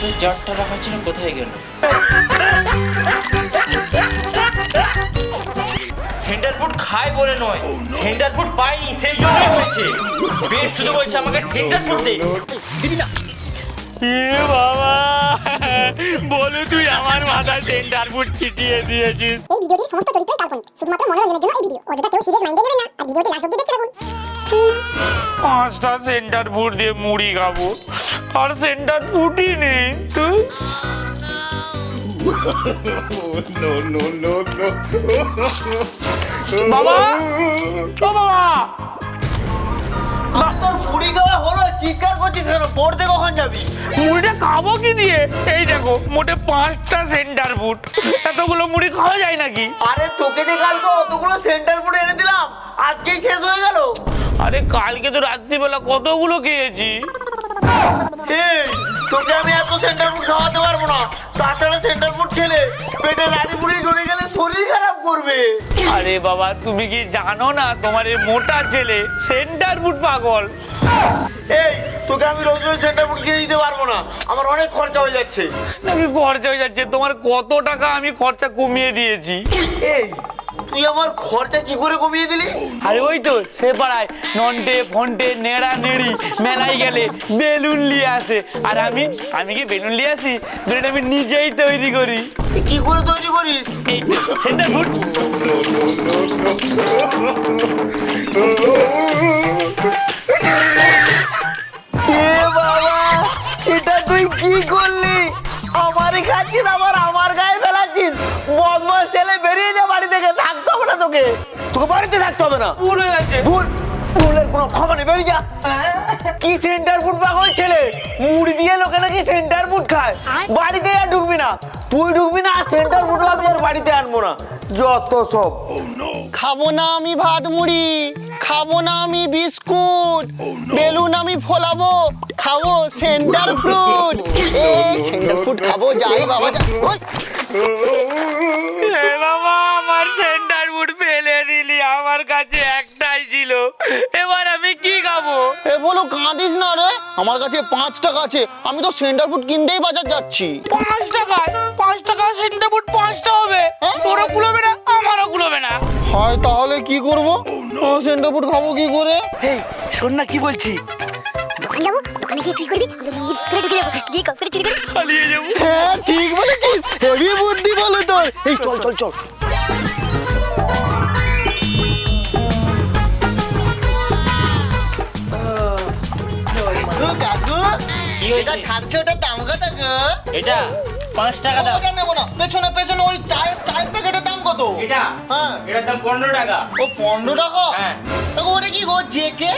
তোর জারটা রাখা ছিল কোথায় গেল? সেন্টার ফুড খায় বলে নয়। সেন্টার ফুড পাইনি সেই জন্যই হয়েছে পেট শুধু বলছে আমাকে সেন্টার ফুড দে। দিবি না এ বাবা বলে তুই আমার মাথায় সেন্টার ফুড ছিটিয়ে দিয়েছিস। এই ভিডিওটির সমস্ত চরিত্রই কাল্পনিক শুধুমাত্র মনোরঞ্জনের জন্য এই ভিডিও। অযথা কেউ সিরিয়াস মাইন্ডে নেবেন না আর ভিডিওটি লাস্ট অব্দি দেখতে থাকুন। পাঁচটা সেন্টার ফুড দিয়ে মুড়ি খাব। আর সেন্টার ফুডই নেই. বাবা! বাবা! কেন পড়তে কখন যাবি? মুড়িটা খাব কি দিয়ে? এই দেখো মোটে পাঁচটা সেন্টার ফুড এতগুলো মুড়ি খাওয়া যায় নাকি? আরে তোকে যে কালকে অতগুলো সেন্টার ফুড এনে দিলাম। আজকেই শেষ হয়ে গেল। আরে কালকে তো রাত্রিবেলা কতগুলো খেয়েছি? এই তোকে আমি এত সেন্টার ফুড খাওয়াতে পারব না। তাছাড়া সেন্টার ফুড খেলে পেটে লাড়ি বুড়ি জড়ে গেলে শরীর খারাপ করবে। আরে বাবা তুমি কি জানো না তোমার এই মোটা ছেলে সেন্টার বুট পাগল? এই তোকে আমি রোজ রোজ সেন্টার বুট কিনে দিতে পারব না। আমার অনেক খরচা হয়ে যাচ্ছে। নাকি খরচা হয়ে যাচ্ছে? তোমার কত টাকা আমি খরচা কমিয়ে দিয়েছি? এই তুই আমার খরচা কি করে কমিয়ে দিলি? ওই তো সে পাড়ায় নন্টে ফন্টে নেড়া নেড়ি মেলায় গেলে বেলুন নিয়ে আসে। আর আমি আমি কি বেলুন নিয়ে আসি? বেলুন আমি নিজেই তৈরি করি। কি করে তৈরি করিস? সেন্টার এ বাবা এটা তুই কি করলি? আমারই খাচ্ছিস আবার আমার গায়ে ফেলাচ্ছিস না তোকে? তোকে বাড়িতে থাকতে হবে না। ভুল হয়ে গেছে। ভুল? ভুলের কোনো ক্ষমা নেই বেরিয়ে যা। কি সেন্টার ফুড পাগল ছেলে? মুড়ি দিয়ে লোকে নাকি সেন্টার ফুড খায়। বাড়িতে আর ঢুকবি না। তুই ঢুকবি না আর সেন্টার ফুড আমি আর বাড়িতে আনব না। যত সব। খাব না আমি ভাত মুড়ি খাব না আমি বিস্কুট বেলুন আমি ফোলাবো খাব সেন্টার ফ্রুট এই সেন্টার ফ্রুট খাব যাই বাবা যা ওই, এ বাবা আমার সেন্টার ফুড ফেলে দিলি আমার কাছে একটাই ছিল। এবার আমি কি খাব? এ বলো কাঁদিস না রে। আমার কাছে পাঁচ টাকা আছে। আমি তো সেন্টার ফুড কিনতেই বাজার যাচ্ছি। পাঁচ টাকায়? পাঁচ টাকা সেন্টার ফুড পাঁচটা হবে। হ্যাঁ? তোরও কুলোবে না আমারও কুলোবে না। হয় তাহলে কি করব? সেন্টার ফুড খাব কি করে? এই শোন না কি বলছি? দোকান যাব দোকানে গিয়ে কি করবি? করে ঢুকে যাব। গিয়ে করে চুরি করবি পালিয়ে যাব। হ্যাঁ ঠিক বলেছিস। হেভি বুদ্ধি বলো তোর। এই চল চল চল। এটা ছাড়ছে ওটার দাম কত গো। এটা? পাঁচ টাকা দাম। ওটা নেব না। পেছনে পেছনে ওই চায়ের চায়ের প্যাকেটের দাম কত? এটা? হ্যাঁ। এটার দাম পনেরো টাকা। ও পনেরো টাকা? হ্যাঁ। ওটা কি গো জেকে?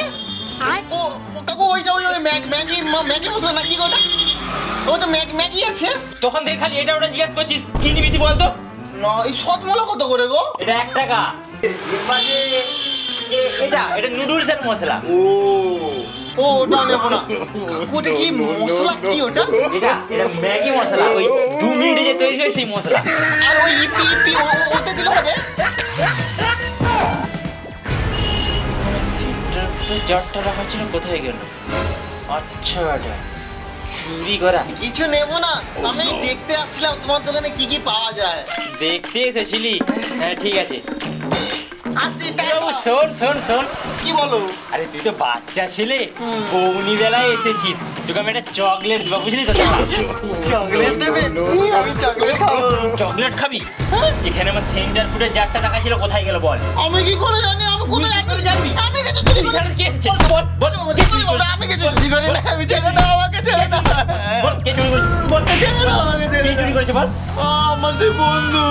ও কাকু ওইটা ওই ওই ম্যাগ- ম্যাগি মা- ম্যাগি মশলা নাকি গো ওটা? ও তো ম্যাগ ম্যাগি আছে? তখন থেকে খালি এটা ওটা জিজ্ঞেস করছিস। কি নিবি তুই বলতো? না এই সতমলা কত করে গো? এটা এক টাকা। এটা এটা নুডলস এর মশলা। ও। ও ওটা নেব না। কাকু ওটা কি মশলা? কি ওটা? এটা এটা ম্যাগি মশলা ওই দু মিনিটে যে তৈরি হয় সেই মশলা। আর ওই ইপি ইপি ওতে দিলে হবে? রাখা ছিল কোথায় গেল? আচ্ছা বেটা চুরি করা। কিছু নেব না। আমি দেখতে আসছিলাম তোমার দোকানে কি কি পাওয়া যায়? দেখতে এসেছিলি? হ্যাঁ ঠিক আছে। আসি টাটা। শোন শোন শোন। কি বলো? আরে তুই তো বাচ্চা ছেলে। বৌনি বেলায় এসেছিস। তোকে আমি একটা চকলেট দেবো বুঝলি তো? চকলেট দেবে? আমি চকলেট খাব। চকলেট খাবি? এখানে আমার সেন্টার ফুডের জারটা টাকা ছিল কোথায় গেল বল? আমি কি করে জানি? আমি কোথায় জানি? আমি আমি কিছু চুরি না আমি ছেড়ে আমাকে ছেড়ে দাও আমার সেই বন্ধু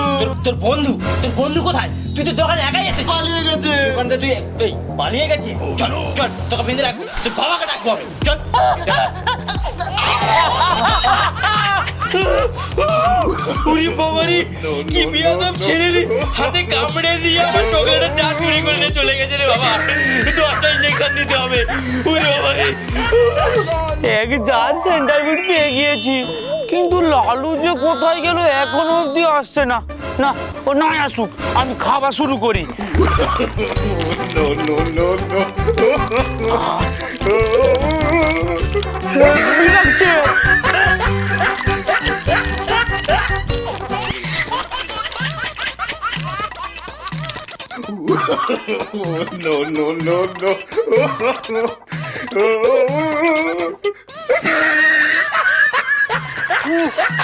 তোর- বন্ধু তোর বন্ধু কোথায় তুই তো দোকানে একাই এসেছিস পালিয়ে গেছে দোকান তুই এই পালিয়ে গেছিস চল চল তোকে বেঁধে রাখব তোর বাবাকে ডাকবো চল উরি বাবারি কি বিয়াদব ছেলে রে হাতে কামড়ে দিয়ে আমার চকলেটটা চা চুরি করে চলে গেছে রে বাবা। দশটা ইঞ্জেকশন নিতে হবে। উরি বাবারি এক জার সেন্টার বিট পেয়ে গিয়েছি। কিন্তু লালু যে কোথায় গেল এখনও অবধি আসছে না। না ও না আসুক আমি খাওয়া শুরু করি. বিরক্ত। No, no, no, no.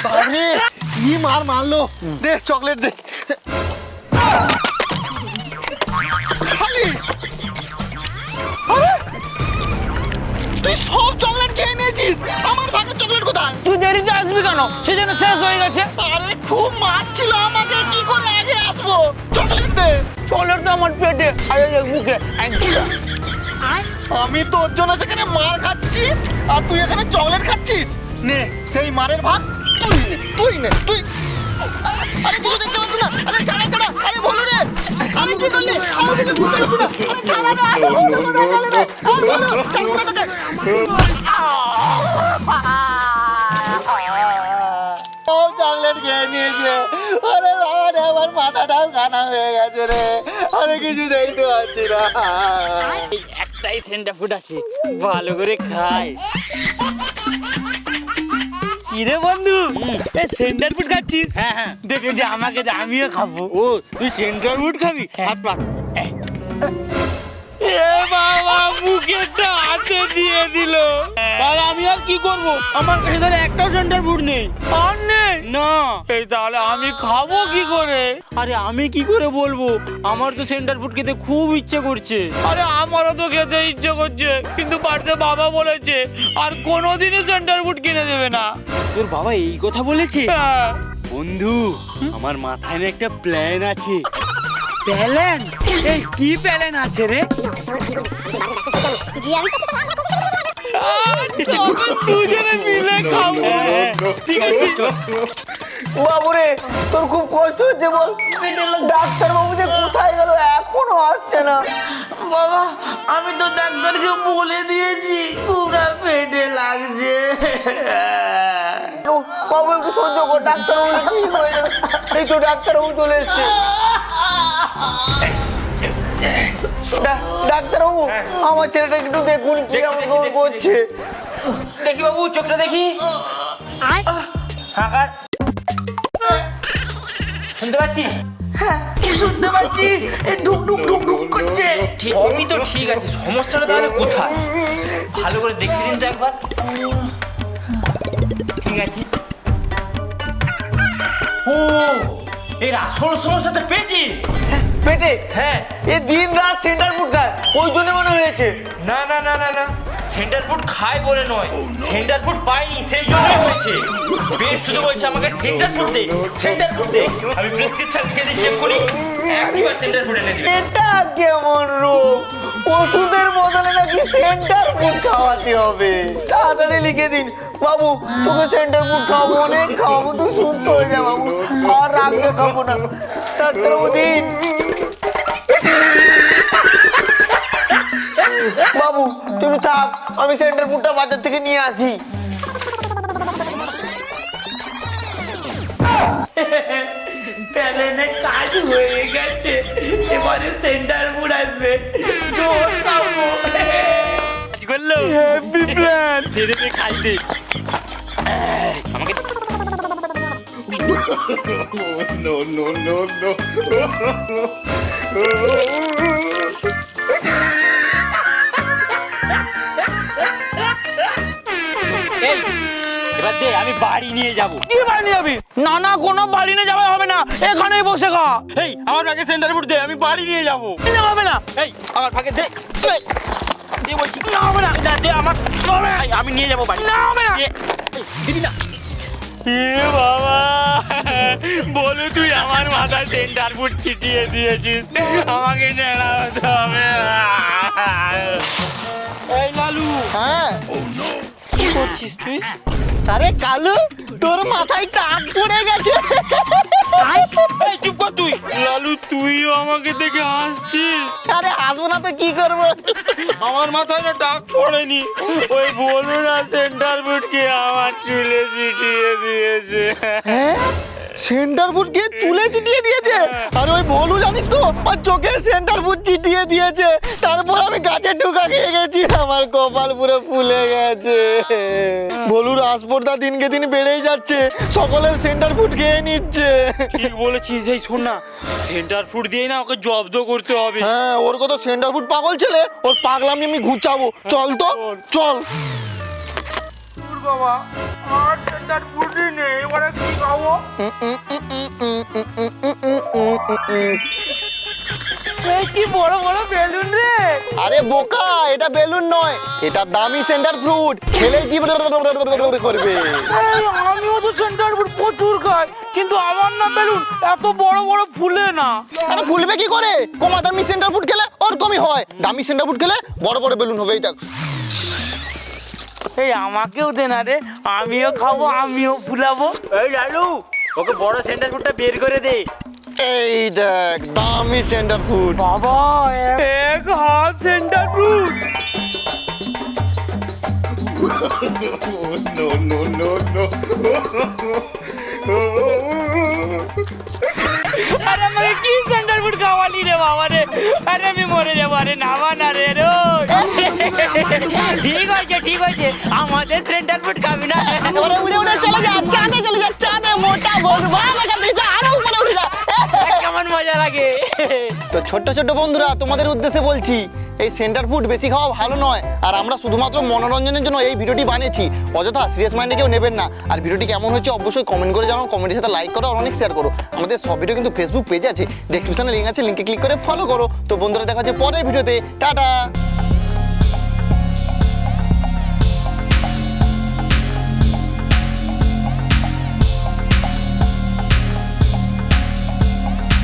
বাবারে কি মার মারলো? দে চকলেট দে। খালি। আরে! তুই সব চকলেট খেয়ে নিয়েছিস। আমার ভাগের চকলেট কোথায়? তুই দেরিতে আসবি কেন? সেজন্য শেষ হয়ে গেছে। আরে খুব মার ছিল আমাকে। কি করে আগে আসব? চকলেট দে। চকলেট তো আমার পেটে আরে মুখে আমি তোর জন্য সেখানে মার খাচ্ছি আর তুই এখানে চকলেট খাচ্ছিস? নে সেই মারের ভাগ তুই নে তুই নে তুই আরে কিছু দেখতে পাচ্ছি না। আরে ছাড়া ছাড়া আরে বলো রে। আরে কি করলি? আরে কিছু বুঝতে পারছি না। আরে ছাড়া না। আরে বলো না। রে আরে বলো ছাড়া না। ও চকলেট খেয়ে নিয়েছে। আরে বাবা রে আমার মাথাটাও কানা হয়ে গেছে রে আরে কিছু দেখতে পাচ্ছি না একটাই সেন্টার ফুড আছে ভালো করে খাই কিরে বন্ধু? এই সেন্টার ফুড খাচ্ছিস? হ্যাঁ হ্যাঁ। দেখে যে আমাকে যে আমিও খাব। ও তুই সেন্টার ফুড খাবি? হাত পাক মুখেটা হাতে দিয়ে দিল। তাহলে আমি আর কি করব? আমার কাছে তাহলে একটাও সেন্টার ফুড নেই। আর নেই? না। এই তাহলে আমি খাব কি করে? আরে আমি কি করে বলব? আমার তো সেন্টার ফুড খেতে খুব ইচ্ছে করছে। আরে আমারও তো খেতে ইচ্ছে করছে। কিন্তু বাড়িতে বাবা বলেছে আর কোনোদিনই সেন্টার ফুড কিনে দেবে না। তোর বাবা এই কথা বলেছে? বন্ধু আমার মাথায় না একটা প্ল্যান আছে। প্ল্যান এই কি প্ল্যান আছে রে? দুজনে মিলে খাব ঠিক আছে বাবুরে তোর খুব কষ্ট হচ্ছে বল। ডাক্তার বাবু যে কোথায় গেল এখনও আসছে না। বাবা আমি তো ডাক্তারকে বলে দিয়েছি পুরা পেটে লাগছে। বাবু একটু সহ্য কর ডাক্তার বাবু ঠিক হয়ে যাবে। এই তো ডাক্তার বাবু চলে এসছে। ডাক্তার বাবু আমার ছেলেটা একটু দেখুন কি এমন করছে। দেখি বাবু চোখটা দেখি। হাঁকার শুনতে পাচ্ছিস শুনতে পাচ্ছি? এ ঢুক ঢুক ঢুক ঢুক করছে। সবই তো ঠিক আছে সমস্যাটা তাহলে কোথায়? ভালো করে দেখে দিন তো একবার। ঠিক আছে। ও এর আসল সমস্যা তো পেটে। পেটে? হ্যাঁ। এ দিন রাত সেন্টার ফুড খায়। ওই জন্য মনে হয়েছে। না না না না না। সেন্টার ফুড খায় বলে নয়। সেন্টার ফুড পাইনি সেই জন্যই হয়েছে। পেট শুধু বলছে আমাকে সেন্টার ফুড দে সেন্টার ফুড দে। আমি প্রেসক্রিপশন লিখে দিয়ে চেক করি। একবার সেন্টার ফুড এনে দিই এটা কেমন রোগ? ওষুধের বদলে নাকি সেন্টার ফুড খাওয়াতে হবে? তাড়াতাড়ি লিখে দিন। বাবু তোকে সেন্টার ফুড খাওয়াবো অনেক খাওয়াবো তুই সুস্থ হয়ে যা বাবু। আর রাখতে খাব না। ডাক্তারবাবু দিন। বাবু তুমি থাক আমি সেন্টার ফুডটা বাজার থেকে নিয়ে আসি। প্যালেনে কাজ হয়ে গেছে এবারে সেন্টার ফুড আসবে। জোর খাব করল? হ্যাপি প্ল্যান খাই দে। আমাকে no, no, no, no. নিয়ে যাব। কি বাড়ি নিয়ে যাবি? না না কোনো বাড়ি নিয়ে যাওয়া হবে না। এখানেই বসে খা এই আমার ভাগে সেন্টার ফুড দে আমি বাড়ি নিয়ে যাব। নিয়ে হবে না। এই আমার ভাগে দে। দে বলছি। না হবে না। না দে আমার হবে না। আমি নিয়ে যাব বাড়ি। না হবে না। দিবি না। এ বাবা বলু তুই আমার মাথায় সেন্টার ফুড ছিটিয়ে দিয়েছিস। আমাকে হতে হবে। এই লালু। হ্যাঁ। কি করছিস তুই? আরে কালু তোর মাথায় টাক পড়ে গেছে। চুপ কর তুই। লালু তুইও আমাকে দেখে হাসছিস। আরে আসব না তো কি করব? আমার মাথায় না টাক পড়েনি। ওই বলুন না সেন্টার ফুডকে আমার চুলে ছিটিয়ে দিয়েছে। হ্যাঁ? সেন্টার ফুড গিয়ে চুলে চিটিয়ে দিয়েছে। আর ওই ভলু জানিস তো? ওর চোখে সেন্টার ফুড চিটিয়ে দিয়েছে। তারপর আমি গাছের ঢুকা খেয়ে গেছি। আমার কপাল পুরো ফুলে গেছে। ভলুর আসপর্দা দিনকে দিন বেড়েই যাচ্ছে। সকলের সেন্টার ফুড খেয়ে নিচ্ছে। ঠিক বলেছিস? এই শোন না সেন্টার ফুড দিয়ে না ওকে জব্দ করতে হবে। হ্যাঁ ওর কত সেন্টার ফুড পাগল ছেলে? ওর পাগলামি আমি ঘুচাবো। চল তো চল। বাবা। আর নেই কি খাব? কি বড় বড় বেলুন রে? আরে বোকা এটা বেলুন নয় এটা দামি সেন্টার ফ্রুট। খেলে জীব করবে। আমিও তো সেন্টার ফুড প্রচুর খাই কিন্তু আমার না বেলুন এত বড় বড় ফুলে না। আরে ভুলবে কি করে? কমা দামি সেন্টার ফুড খেলে ওর কমই হয়। দামি সেন্টার ফুড খেলে বড় বড় বেলুন হবে এইটা। এই আমাকেও দে না রে। আমিও খাব আমিও ফুলাবো। এই লালু ওকে বড় সেন্টার ফুডটা বের করে দে। এই দেখ দামি সেন্টার ফুড বাবা এক হাত centre food no, no, no, no. আরে আমাকে কি সেন্টার ফুড খাওয়ালি রে বাবা রে? আরে আমি মরে যাব। আরে নামা না রে রো ঠিক আছে ঠিক আছে আমাদের সেন্টার ফুড খাবি না। উড়ে উড়ে চলে যা চাঁদে চলে যা চাঁদে মোটা বলবা আমাকে দিতে আরও উপরে উঠে যা। কেমন মজা লাগে। তো ছোট্ট ছোট্ট বন্ধুরা তোমাদের উদ্দেশ্যে বলছি এই সেন্টার ফুড বেশি খাওয়া ভালো নয়। আর আমরা শুধুমাত্র মনোরঞ্জনের জন্য এই ভিডিওটি বানিয়েছি। অযথা সিরিয়াস মাইন্ডে কেউ নেবেন না। আর ভিডিওটি কেমন হচ্ছে অবশ্যই কমেন্ট করে জানাও কমেন্টের সাথে লাইক করো আর অনেক শেয়ার করো। আমাদের সব ভিডিও কিন্তু ফেসবুক পেজ আছে। ডেসক্রিপশনে লিঙ্ক আছে লিঙ্কে ক্লিক করে ফলো করো। তো বন্ধুরা দেখা হচ্ছে পরের ভিডিওতে। টাটা!